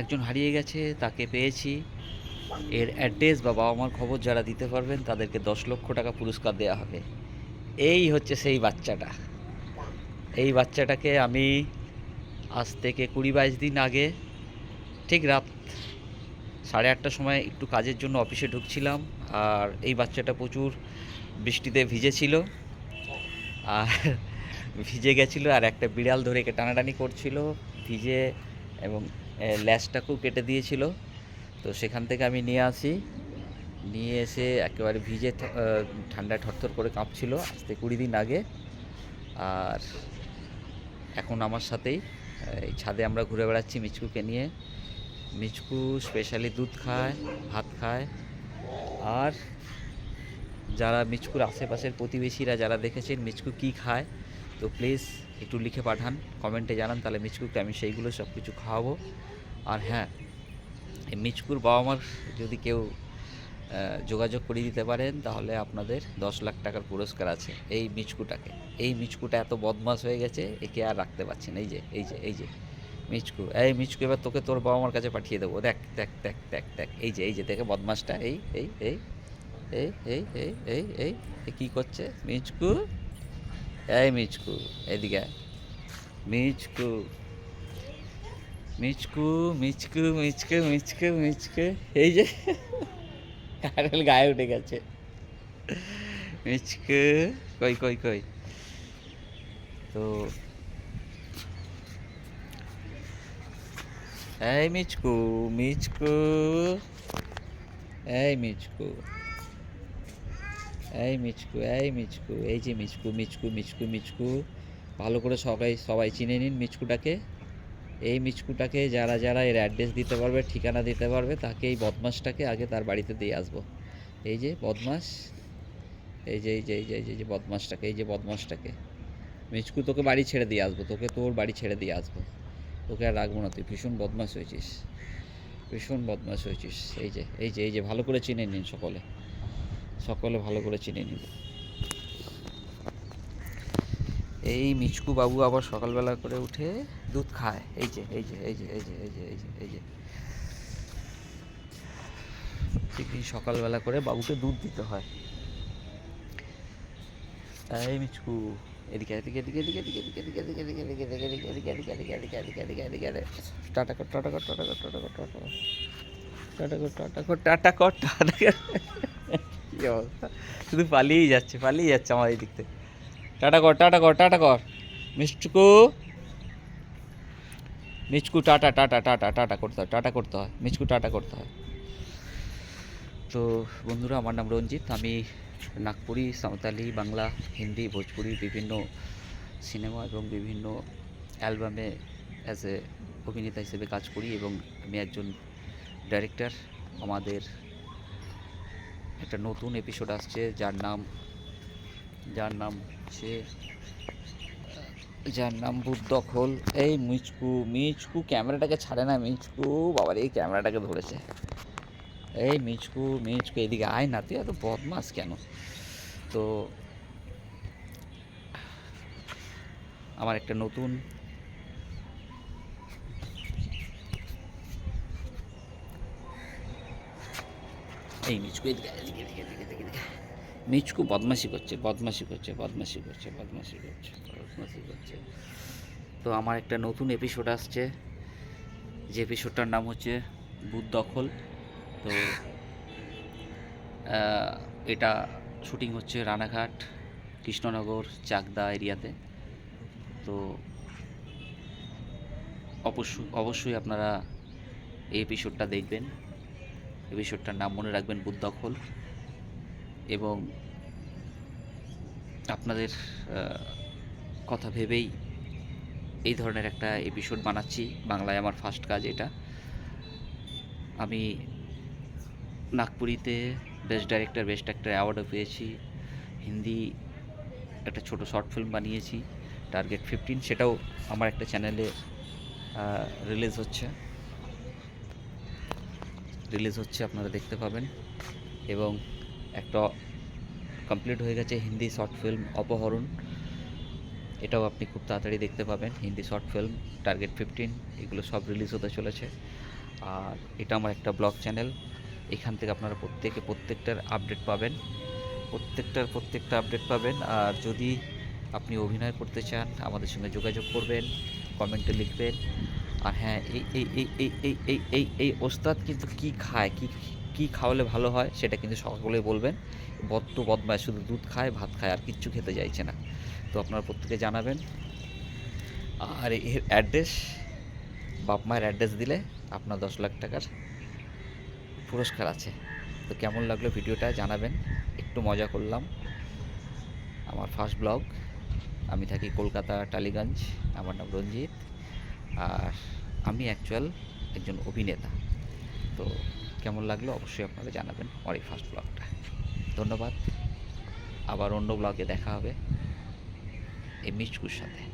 একজন হারিয়ে গেছে, তাকে পেয়েছি। এর অ্যাড্রেস বা বাবা মার খবর যারা দিতে পারবেন, তাদেরকে দশ লক্ষ টাকা পুরস্কার দেওয়া হবে। এই হচ্ছে সেই বাচ্চাটা। এই বাচ্চাটাকে আমি আজ থেকে কুড়ি বাইশ দিন আগে ঠিক রাত সাড়ে আটটার সময় একটু কাজের জন্য অফিসে ঢুকছিলাম আর এই বাচ্চাটা প্রচুর বৃষ্টিতে ভিজেছিল। আর ভিজে গেছিল আর একটা বিড়াল ধরে একে টানাটানি করছিল, ভিজে এবং এ, ল্যাজটাকেও কেটে দিয়েছিল। তো সেখান থেকে আমি নিয়ে আসি। নিয়ে এসে একেবারে ভিজে ঠান্ডায় থরথর করে কাঁপছিল থেকে কুড়ি দিন আগে। আর এখন আমার সাথেই এই ছাদে আমরা ঘুরে বেড়াচ্ছি মিচকুকে নিয়ে। মিচকু স্পেশালি দুধ খায় ভাত খায়। আর যারা মিচকুর আশেপাশের প্রতিবেশীরা যারা দেখেছেন মিচকু কী খায় তো প্লিজ একটু লিখে পাঠান, কমেন্টে জানান, তাহলে মিচকুকে আমি সেইগুলো সব কিছু খাওয়াবো। আর হ্যাঁ এই মিচকুর বাবা মার যদি কেউ যোগাযোগ করে দিতে পারেন, তাহলে আপনাদের দশ লাখ টাকার পুরস্কার আছে এই মিচকুটাকে। এই মিচকুটা এত বদমাস হয়ে গেছে, একে আর রাখতে পারছি না। এই যে এই যে এই যে, মিচকু, এই মিচকু, এবার তোকে তোর বাবা মার কাছে পাঠিয়ে দেবো। দেখ দেখ দেখ দেখ দেখ, এই যে এই যে, দেখে বদমাসটা এই এই এই এই এই এই এই এই কী করছে মিচকু? এই মিচকু, এদিকে মিচকু মিচকু মিচকু মিচকু মিচকু মিচকু। এই যে, কারল গায়ে উঠে গেছে। মিচকু, কই কই কই? তো, এই মিচকু মিচকু, এই মিচকু। এই মিচকু এই মিচকু, এই যে মিচকু মিচকু মিচকু মিচকু। ভালো করে সবাই সবাই চিনে নিন মিচকুটাকে। এই মিচকুটাকে যারা যারা এর অ্যাড্রেস দিতে পারবে, ঠিকানা দিতে পারবে, তাকে এই বদমাসটাকে আগে তার বাড়িতে দিয়ে আসব। এই যে বদমাস এই যে এই যে এই যে, এই যে- বদমাসটাকে এই যে বদমাসটাকে মিচকু তোকে বাড়ি ছেড়ে দিয়ে আসব, তোকে তোর বাড়ি ছেড়ে দিয়ে আসব। তোকে আর রাখব না তুই, ভীষণ বদমাস হয়েছিস। ভীষণ বদমাস হয়েছিস। এই যে এই যে এই যে, ভালো করে চিনে নিন সকলে। সকলে ভালো করে চিনে নিন এই মিচকু বাবু আবার সকালবেলা করে উঠে দুধ খায় এই যে এই যে এই যে এই যে এই যে এই যে এই যে প্রত্যেকদিন সকালবেলা করে বাবুকে দুধ দিতে হয় এই মিচকু এদিকে এদিকে এদিকে এদিকে এদিকে এদিকে এদিকে এদিকে এদিকে এদিকে এদিকে এদিকে এদিকে এদিকে এদিকে এদিকে এদিকে এদিকে টাটা কর টাটা কর টাটা কর টাটা কর টাটা কর টাটা কর টাটা কর টাটা কর টাটা কর অবস্থা? শুধু পালিয়েই যাচ্ছে পালিয়ে যাচ্ছে আমার এই দিক থেকে। টাটা কর টাটা কর টাটা কর। মিষ্টুকু। মিচকু টাটা টাটা টাটা টাটা করতে হয়, টাটা করতে হয়। মিচকু টাটা করতে হয়। তো বন্ধুরা, আমার নাম রঞ্জিত। আমি নাগপুরি, সাঁওতালি, বাংলা, হিন্দি, ভোজপুরি, বিভিন্ন সিনেমা এবং বিভিন্ন অ্যালবামে অ্যাজ এ অভিনেতা হিসেবে কাজ করি এবং আমি একজন ডাইরেক্টর আমাদের একটা নতুন এপিসোড আসছে, যার নাম যার নাম হচ্ছে, যার নাম বুদ্ধখোল এই মিচকু মিচকু ক্যামেরাটাকে ছাড়ে না, মিচকু। বাবার এই ক্যামেরাটাকে ধরেছে। এই মিচকু মিচকু, এদিকে আয় না, তুই এত বদমাস কেন? তো, আমার একটা নতুন এই মিচকু এদিকে এদিকে এদিকে এদিকে এদিকে এদিকে। মিচকু বদমাশি করছে বদমাশি করছে বদমাশি করছে বদমাশি করছে বদমাশি করছে। তো আমার একটা নতুন এপিসোড আসছে। যে এপিসোডটার নাম হচ্ছে বুধ দখল। তো এটা শুটিং হচ্ছে রানাঘাট, কৃষ্ণনগর, চাকদা এরিয়াতে। তো, অবশ্যই অবশ্যই আপনারা এই এপিসোডটা দেখবেন। এপিসোডটার নাম মনে রাখবেন বুধ দখল এবং আপনাদের কথা ভেবেই এই ধরনের একটা এপিসোড বানাচ্ছি। বাংলায় আমার ফার্স্ট কাজ এটা। আমি নাগপুরিতে বেস্ট ডাইরেক্টর বেস্ট অ্যাক্টর অ্যাওয়ার্ডও পেয়েছি। হিন্দি একটা ছোট শর্ট ফিল্ম বানিয়েছি। টার্গেট ফিফটিন সেটাও আমার একটা চ্যানেলে রিলিজ হচ্ছে। রিলিজ হচ্ছে, আপনারা দেখতে পাবেন। এবং একটা কমপ্লিট হয়ে গেছে হিন্দি শর্ট ফিল্ম অপহরণ। এটাও আপনি খুব তাড়াতাড়ি দেখতে পাবেন, Hindi short film target fifteen এগুলো সব রিলিজ হতে চলেছে। আর এটা আমার একটা ব্লগ চ্যানেল এখান থেকে আপনারা প্রত্যেকে প্রত্যেকটার আপডেট পাবেন। প্রত্যেকটার প্রত্যেকটা আপডেট পাবেন। আর যদি আপনি অভিনয় করতে চান, আমাদের সঙ্গে যোগাযোগ করবেন কমেন্টে লিখবেন। আর হ্যাঁ এই এই এই এই এই এই এই এই ওস্তাদ কিন্তু কী খায়? কী কী খাওয়ালে ভালো হয়? সেটা কিন্তু সকলেই বলবেন। বড্ড বদমায় শুধু দুধ খায়, ভাত খায়, আর কিচ্ছু খেতে চাইছে না। তো আপনারা প্রত্যেকে জানাবেন। আর এর অ্যাড্রেস, বাপ মায়ের অ্যাড্রেস দিলে আপনার দশ লাখ টাকার পুরস্কার আছে। তো কেমন লাগল ভিডিওটা জানাবেন। একটু মজা করলাম। আমার ফার্স্ট ব্লগ। আমি থাকি কলকাতা, টালিগঞ্জ। আমার নাম রঞ্জিত। আর আমি অ্যাকচুয়াল একজন অভিনেতা। তো কেমন লাগল অবশ্যই আপনারা জানাবেন আমার এই ফার্স্ট ব্লগটা ধন্যবাদ। আবার অন্য ব্লগে দেখা হবে। এই মিচকুর সাথে।